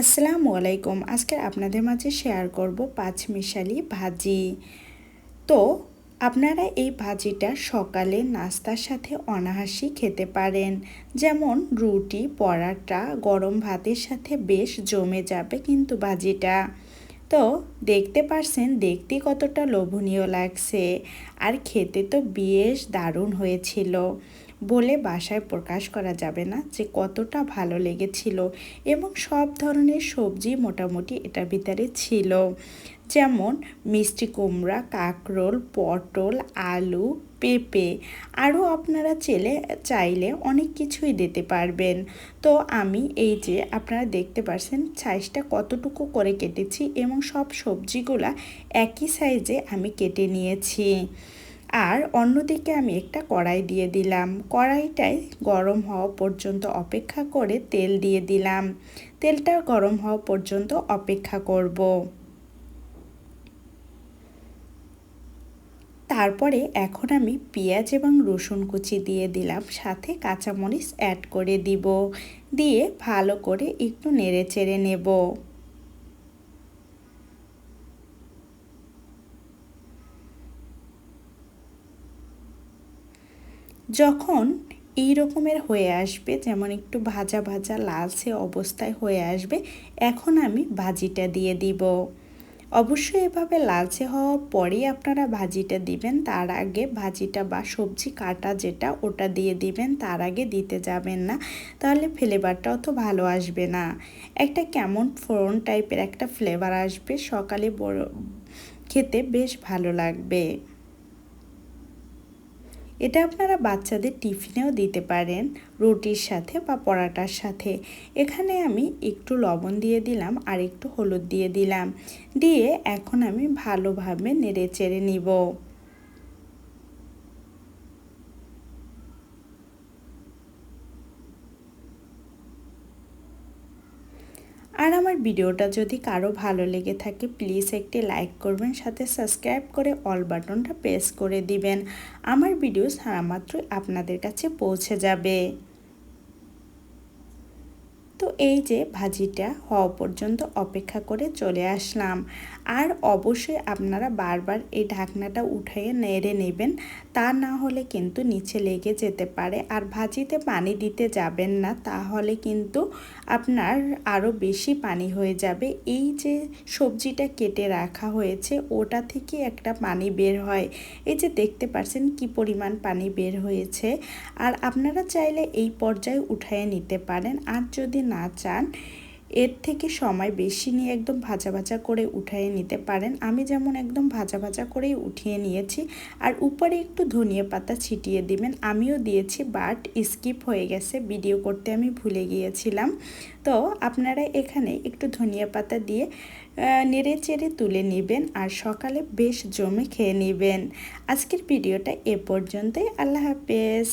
আসসালামু আলাইকুম। আজকে আপনাদের মাঝে শেয়ার করব পাঁচমিশালি ভাজি। তো, আপনারা এই ভাজিটা সকালে নাস্তার সাথে অনাহাসি খেতে পারেন। যেমন রুটি, পরাটা, গরম ভাতের সাথে বেশ জমে যাবে কিন্তু ভাজিটা। তো, দেখতে পারছেন, দেখতে কতটা লোভনীয় লাগছে। আর খেতে তো বেশ দারুণ হয়েছিল। বলে বাসায় প্রকাশ করা যাবে না যে কতটা ভালো লেগেছিল এবং সব ধরনের সবজি মোটামুটি এটার ভিতরে ছিল। যেমন মিষ্টি কুমড়া, কাকরোল, পটল, আলু, পেঁপে আরও আপনারা চেলে, চাইলে অনেক কিছুই দিতে পারবেন। তো আমি এই যে আপনারা দেখতে পারছেন সাইজটা কতটুকু করে কেটেছি এবং সব সবজিগুলা একই সাইজে আমি কেটে নিয়েছি। আর অন্যদিকে আমি একটা কড়াই দিয়ে দিলাম। কড়াইটায় গরম হওয়া পর্যন্ত অপেক্ষা করে তেল দিয়ে দিলাম। তেলটা গরম হওয়া পর্যন্ত অপেক্ষা করব। তারপরে এখন আমি পেঁয়াজ এবং রসুন কুচি দিয়ে দিলাম। সাথে কাঁচামরিচ অ্যাড করে দিব। দিয়ে ভালো করে একটু নেড়ে চেড়ে নেব। যখন এই রকমের হয়ে আসবে, যেমন একটু ভাজা ভাজা লালচে অবস্থায় হয়ে আসবে, এখন আমি ভাজিটা দিয়ে দিব। অবশ্যই এভাবে লালচে হওয়ার পরেই আপনারা ভাজিটা দিবেন। তার আগে ভাজিটা বা সবজি কাটা যেটা, ওটা দিয়ে দিবেন। তার আগে দিতে যাবেন না, তাহলে ফ্লেভারটা অত ভালো আসবে না। একটা কেমন ফোড়ন টাইপের একটা ফ্লেভার আসবে, সকালে বড় খেতে বেশ ভালো লাগবে। এটা আপনারা বাচ্চাদের টিফিনেও দিতে পারেন, রুটির সাথে বা পরাটার সাথে। এখানে আমি একটু লবণ দিয়ে দিলাম, আর একটু হলুদ দিয়ে দিলাম। দিয়ে এখন আমি ভালোভাবে নেড়ে চেড়ে নিব। আর আমার ভিডিওটা যদি কারও ভালো লেগে থাকে প্লিজ একটি লাইক করবেন, সাথে সাবস্ক্রাইব করে অল বাটনটা প্রেস করে দিবেন। আমার ভিডিও সারা মাত্র আপনাদের কাছে পৌঁছে যাবে। এই যে ভাজিটা হওয়া পর্যন্ত অপেক্ষা করে চলে আসলাম। আর অবশ্যই আপনারা বারবার এই ঢাকনাটা উঠিয়ে নেড়ে নেবেন, তা না হলে কিন্তু নিচে লেগে যেতে পারে। আর ভাজিতে পানি দিতে যাবেন না, তাহলে কিন্তু আপনার আরও বেশি পানি হয়ে যাবে। এই যে সবজিটা কেটে রাখা হয়েছে, ওটা থেকে একটা পানি বের হয়। এই যে দেখতে পাচ্ছেন কি পরিমাণ পানি বের হয়েছে। আর আপনারা চাইলে এই পর্যায়ে উঠায়ে নিতে পারেন। আর যদি না চান, এর থেকে সময় বেশি নিয়ে একদম ভাজা ভাজা করে উঠিয়ে নিতে পারেন। আমি যেমন একদম ভাজা ভাজা করেই উঠিয়ে নিয়েছি। আর উপরে একটু ধনিয়া পাতা ছিটিয়ে দিবেন। আমিও দিয়েছি, বাট স্কিপ হয়ে গেছে, ভিডিও করতে আমি ভুলে গিয়েছিলাম। তো আপনারা এখানে একটু ধনিয়া পাতা দিয়ে নেড়ে চেড়ে তুলে নেবেন আর সকালে বেশ জমে খেয়ে নেবেন। আজকের ভিডিওটা এ পর্যন্তই। আল্লাহ হাফেজ।